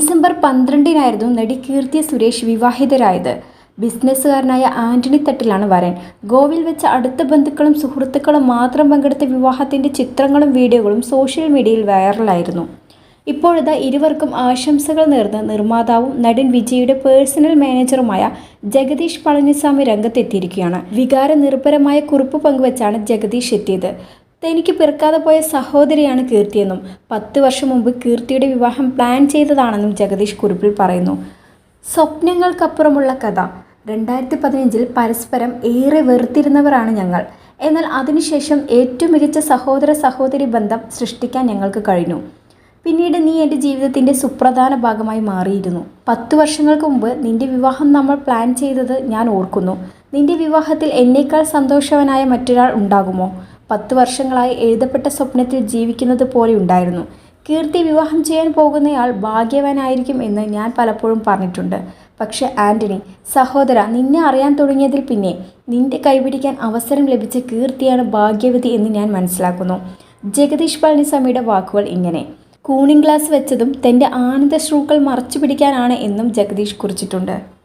December പന്ത്രണ്ടിനായിരുന്നു നടി കീർത്തി സുരേഷ് വിവാഹിതരായത്. ബിസിനസ്സുകാരനായ ആന്റണി തട്ടിലാണ് വരൻ. ഗോവിൽ വെച്ച് അടുത്ത ബന്ധുക്കളും സുഹൃത്തുക്കളും മാത്രം പങ്കെടുത്ത വിവാഹത്തിന്റെ ചിത്രങ്ങളും വീഡിയോകളും സോഷ്യൽ മീഡിയയിൽ വൈറലായിരുന്നു. ഇപ്പോഴത്തെ ഇരുവർക്കും ആശംസകൾ നേർന്ന് നിർമ്മാതാവും നടൻ വിജയുടെ പേഴ്സണൽ മാനേജറുമായ ജഗദീഷ് പളനിസ്വാമി രംഗത്തെത്തിയിരിക്കുകയാണ്. വികാര നിർഭരമായ കുറിപ്പ് പങ്കുവച്ചാണ് ജഗദീഷ് എത്തിയത്. തനിക്ക് പിറക്കാതെ പോയ സഹോദരിയാണ് കീർത്തിയെന്നും പത്ത് വർഷം മുമ്പ് കീർത്തിയുടെ വിവാഹം പ്ലാൻ ചെയ്തതാണെന്നും ജഗദീഷ് കുറിപ്പിൽ പറയുന്നു. സ്വപ്നങ്ങൾക്കപ്പുറമുള്ള കഥ. രണ്ടായിരത്തി പതിനഞ്ചിൽ പരസ്പരം ഏറെ വെറുത്തിരുന്നവരാണ് ഞങ്ങൾ. എന്നാൽ അതിനുശേഷം ഏറ്റവും മികച്ച സഹോദര സഹോദരി ബന്ധം സൃഷ്ടിക്കാൻ ഞങ്ങൾക്ക് കഴിഞ്ഞു. പിന്നീട് നീ എന്റെ ജീവിതത്തിന്റെ സുപ്രധാന ഭാഗമായി മാറിയിരുന്നു. പത്തു വർഷങ്ങൾക്ക് മുമ്പ് നിന്റെ വിവാഹം നമ്മൾ പ്ലാൻ ചെയ്തത് ഞാൻ ഓർക്കുന്നു. നിന്റെ വിവാഹത്തിൽ എന്നേക്കാൾ സന്തോഷവനായ മറ്റൊരാൾ ഉണ്ടാകുമോ? പത്ത് വർഷങ്ങളായി എഴുതപ്പെട്ട സ്വപ്നത്തിൽ ജീവിക്കുന്നത് പോലെ ഉണ്ടായിരുന്നു. കീർത്തി വിവാഹം ചെയ്യാൻ പോകുന്നയാൾ ഭാഗ്യവാനായിരിക്കും എന്ന് ഞാൻ പലപ്പോഴും പറഞ്ഞിട്ടുണ്ട്. പക്ഷെ ആന്റണി സഹോദര നിന്നെ അറിയാൻ തുടങ്ങിയതിൽ പിന്നെ നിന്റെ കൈപിടിക്കാൻ അവസരം ലഭിച്ച കീർത്തിയാണ് ഭാഗ്യവതി എന്ന് ഞാൻ മനസ്സിലാക്കുന്നു. ജഗദീഷ് പളനിസ്വാമിയുടെ വാക്കുകൾ ഇങ്ങനെ. കൂണിംഗ് ഗ്ലാസ് വെച്ചതും തന്റെ ആനന്ദ ശ്രൂക്കൾ മറച്ചു പിടിക്കാനാണ് എന്നും ജഗദീഷ് കുറിച്ചിട്ടുണ്ട്.